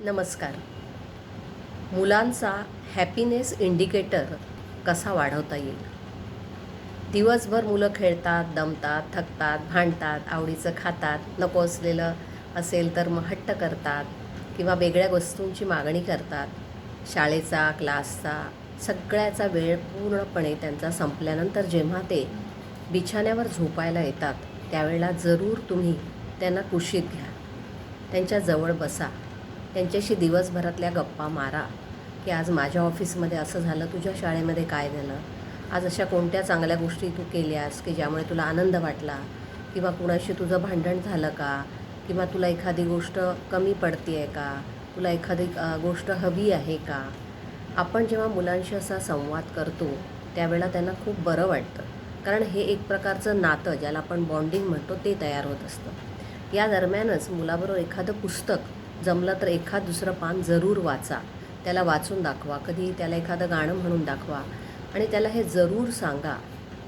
नमस्कार. मुलांचा happiness indicator कसा वाढवता येईल? दिवसभर मुलं खेळतात दमतात थकतात भांडतात आवडीचं खातात नको असलेलं असेल तर मग हट्ट करतात किंवा वेगळ्या वस्तूंची मागणी करतात. शाळेचा क्लासचा सगळ्याचा वेळ पूर्णपणे त्यांचा संपल्यानंतर जेव्हा ते बिछाण्यावर झोपायला येतात त्यावेळेला जरूर तुम्ही त्यांना कुशीत घ्या. त्यांच्या जवळ बसा. त्यांच्याशी दिवसभरातल्या गप्पा मारा की आज माझ्या ऑफिसमध्ये असं झालं तुझ्या शाळेमध्ये काय झालं? आज अशा कोणत्या चांगल्या गोष्टी तू केल्यास की ज्यामुळे तुला आनंद वाटला? किंवा कुणाशी तुझं भांडण झालं का? किंवा तुला एखादी गोष्ट कमी पडते आहे का? तुला एखादी गोष्ट हवी आहे का? आपण जेव्हा मुलांशी असा संवाद करतो त्यावेळेला त्यांना खूप बरं वाटतं. कारण हे एक प्रकारचं नातं ज्याला आपण बॉन्डिंग म्हणतो ते तयार होत असतं. या दरम्यानच मुलाबरोबर एखादं पुस्तक जमलं तर एखाद दुसरं पान जरूर वाचा. त्याला वाचून दाखवा. कधी त्याला एखादं गाणं म्हणून दाखवा. आणि त्याला हे जरूर सांगा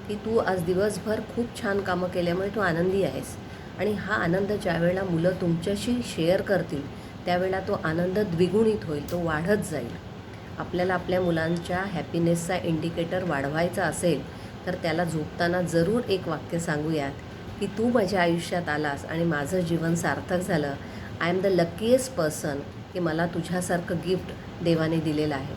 की तू आज दिवसभर खूप छान कामं केल्यामुळे तू आनंदी आहेस. आणि हा आनंद ज्यावेळेला मुलं तुमच्याशी शेअर करतील त्यावेळेला तो आनंद द्विगुणित होईल. तो वाढत जाईल. आपल्याला आपल्या मुलांच्या हॅपीनेसचा इंडिकेटर वाढवायचा असेल तर त्याला झोपताना जरूर एक वाक्य सांगूयात की तू माझ्या आयुष्यात आलास आणि माझं जीवन सार्थक झालं. I am the luckiest person की मला तुझ्यासारखं गिफ्ट देवाने दिलेलं आहे.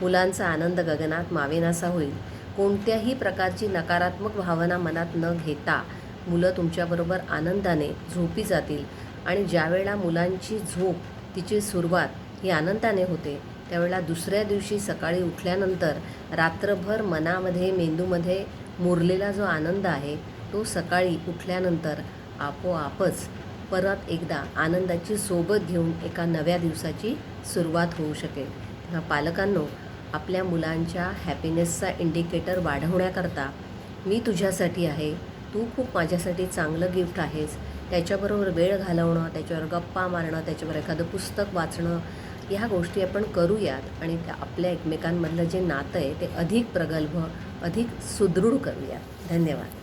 मुलांचा आनंद गगनात मावेनासा होईल. कोणत्याही प्रकारची नकारात्मक भावना मनात न घेता मुलं तुमच्याबरोबर आनंदाने झोपी जातील आणि ज्यावेळेला मुलांची झोप तिची सुरुवात ही आनंदाने होते त्यावेळेला दुसऱ्या दिवशी सकाळी उठल्यानंतर रात्रभर मनामध्ये मेंदूमध्ये मुरलेला जो आनंद आहे तो सकाळी उठल्यानंतर आपोआपच परत एकदा आनंदाची सोबत घेऊन एका नव्या दिवसाची सुरुवात होऊ शकेल. तेव्हा पालकांनो आपल्या मुलांच्या हॅपीनेसचा इंडिकेटर वाढवण्याकरता मी तुझ्यासाठी आहे तू खूप माझ्यासाठी चांगलं गिफ्ट आहेस त्याच्याबरोबर वेळ घालवणं त्याच्यावर गप्पा मारणं त्याच्यावर एखादं पुस्तक वाचणं ह्या गोष्टी आपण करूयात आणि त्या आपल्या एकमेकांमधलं जे नातं आहे ते अधिक प्रगल्भ अधिक सुदृढ करूयात. धन्यवाद.